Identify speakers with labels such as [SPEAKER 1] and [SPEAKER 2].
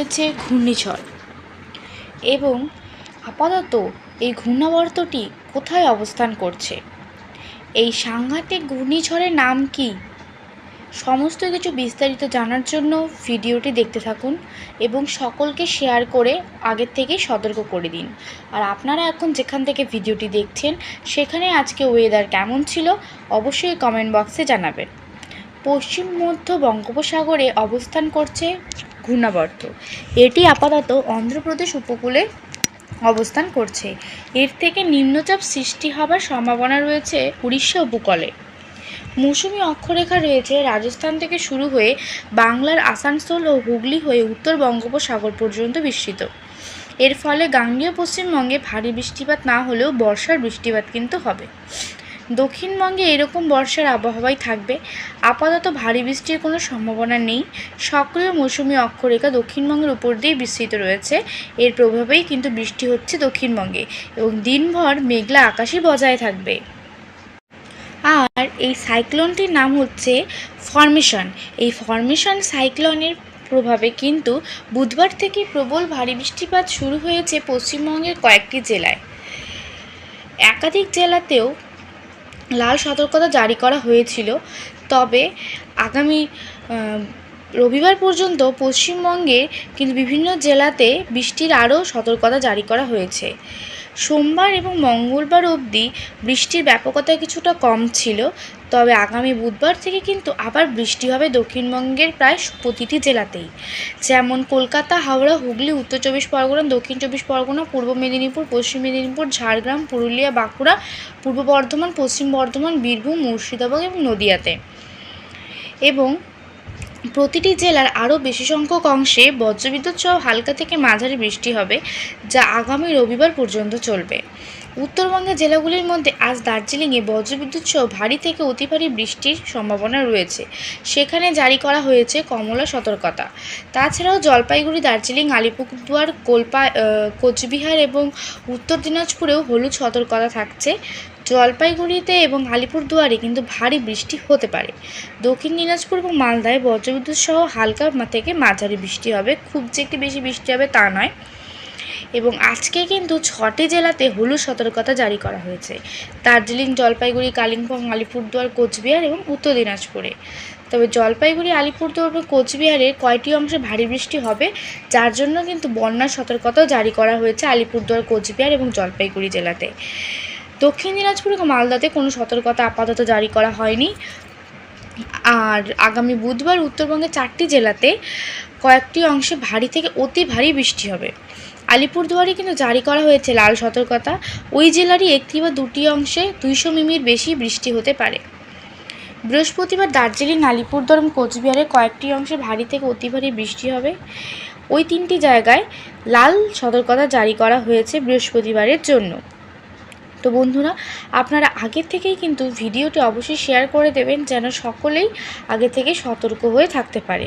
[SPEAKER 1] চলেছে ঘূর্ণিঝড় এবং আপাতত এই ঘূর্ণাবর্তটি কোথায় অবস্থান করছে এই সাংঘাতিক ঘূর্ণিঝড়ের নাম কি সমস্ত কিছু বিস্তারিত জানার জন্য ভিডিওটি দেখতে থাকুন এবং সকলকে শেয়ার করে আগের থেকেই সতর্ক করে দিন আর আপনারা এখন যেখান থেকে ভিডিওটি দেখছেন সেখানে আজকে ওয়েদার কেমন ছিল অবশ্যই কমেন্ট বক্সে জানাবেন পশ্চিম মধ্য বঙ্গোপসাগরে অবস্থান করছে ঘূর্ণাবর্ত এটি আপাতত অন্ধ্রপ্রদেশ উপকূলে অবস্থান করছে এর থেকে নিম্নচাপ সৃষ্টি হবার সম্ভাবনা রয়েছে উড়িষ্যা উপকূলে মৌসুমি অক্ষরেখা রয়েছে রাজস্থান থেকে শুরু হয়ে বাংলার আসানসোল ও হুগলি হয়ে উত্তর বঙ্গোপসাগর পর্যন্ত বিস্তৃত এর ফলে গাঙ্গীয় পশ্চিমবঙ্গে ভারী বৃষ্টিপাত না হলেও বর্ষার বৃষ্টিপাত কিন্তু হবে দক্ষিণবঙ্গে এরকম বর্ষার আবহাওয়াই থাকবে আপাতত ভারী বৃষ্টির কোনো সম্ভাবনা নেই সক্রিয় মৌসুমি অক্ষরেখা দক্ষিণবঙ্গের উপর দিয়ে বিস্তৃত রয়েছে এর প্রভাবেই কিন্তু বৃষ্টি হচ্ছে দক্ষিণবঙ্গে এবং দিনভর মেঘলা আকাশই বজায় থাকবে আর এই সাইক্লোনটির নাম হচ্ছে ফর্মেশন এই ফর্মেশন সাইক্লোনের প্রভাবে কিন্তু বুধবার থেকে প্রবল ভারী বৃষ্টিপাত শুরু হয়েছে পশ্চিমবঙ্গের কয়েকটি জেলায় একাধিক জেলাতেও লাল সতর্কতা জারি করা হয়েছিল তবে আগামী রবিবার পর্যন্ত পশ্চিমবঙ্গে কিন্তু বিভিন্ন জেলাতে বৃষ্টির আরও সতর্কতা জারি করা হয়েছে সোমবার এবং মঙ্গলবার অবধি বৃষ্টির ব্যাপকতা কিছুটা কম ছিল তবে আগামী বুধবার থেকে কিন্তু আবার বৃষ্টি হবে দক্ষিণবঙ্গের প্রায় প্রতিটি জেলাতেই যেমন কলকাতা হাওড়া হুগলি উত্তর চব্বিশ পরগনা দক্ষিণ চব্বিশ পরগনা পূর্ব মেদিনীপুর পশ্চিম মেদিনীপুর ঝাড়গ্রাম পুরুলিয়া বাঁকুড়া পূর্ব বর্ধমান পশ্চিম বর্ধমান বীরভূম মুর্শিদাবাদ এবং নদিয়াতে এবং প্রতিটি জেলার আরও বেশি সংখ্যক অংশে বজ্রবিদ্যুৎ সহ হালকা থেকে মাঝারি বৃষ্টি হবে যা আগামী রবিবার পর্যন্ত চলবে উত্তরবঙ্গের জেলাগুলির মধ্যে আজ দার্জিলিংয়ে বজ্রবিদ্যুৎ সহ ভারী থেকে অতি ভারী বৃষ্টির সম্ভাবনা রয়েছে সেখানে জারি করা হয়েছে কমলা সতর্কতা তাছাড়াও জলপাইগুড়ি দার্জিলিং আলিপুরদুয়ার কোলপা কোচবিহার এবং উত্তর দিনাজপুরেও হলুদ সতর্কতা থাকছে জলপাইগুড়িতে এবং আলিপুরদুয়ারে কিন্তু ভারী বৃষ্টি হতে পারে দক্ষিণ দিনাজপুর এবং মালদায় বজ্রবিদ্যুৎ সহ হালকা থেকে মাঝারি বৃষ্টি হবে খুব যে একটি বেশি বৃষ্টি হবে তা নয় এবং আজকে কিন্তু ছটি জেলাতে হলুদ সতর্কতা জারি করা হয়েছে দার্জিলিং জলপাইগুড়ি কালিম্পং আলিপুরদুয়ার কোচবিহার এবং উত্তর দিনাজপুরে তবে জলপাইগুড়ি আলিপুরদুয়ার এবং কোচবিহারের কয়টি অংশে ভারী বৃষ্টি হবে যার জন্য কিন্তু বন্যার সতর্কতাও জারি করা হয়েছে আলিপুরদুয়ার কোচবিহার এবং জলপাইগুড়ি জেলাতে দক্ষিণ দিনাজপুর এবং মালদাতে কোনো সতর্কতা আপাতত জারি করা হয়নি আর আগামী বুধবার উত্তরবঙ্গের চারটি জেলাতে কয়েকটি অংশে ভারী থেকে অতি ভারী বৃষ্টি হবে আলিপুরদুয়ারে কিন্তু জারি করা হয়েছে লাল সতর্কতা ওই জেলারই একটি বা দুটি অংশে দুইশো মিমির বেশি বৃষ্টি হতে পারে বৃহস্পতিবার দার্জিলিং আলিপুরদুয়ার এবং কোচবিহারে কয়েকটি অংশে ভারী থেকে অতি ভারী বৃষ্টি হবে ওই তিনটি জায়গায় লাল সতর্কতা জারি করা হয়েছে বৃহস্পতিবারের জন্য তো বন্ধুরা আপনারা আগের থেকেই কিন্তু ভিডিওটি অবশ্যই শেয়ার করে দেবেন যেন সকলেই আগে থেকে সতর্ক হয়ে থাকতে পারে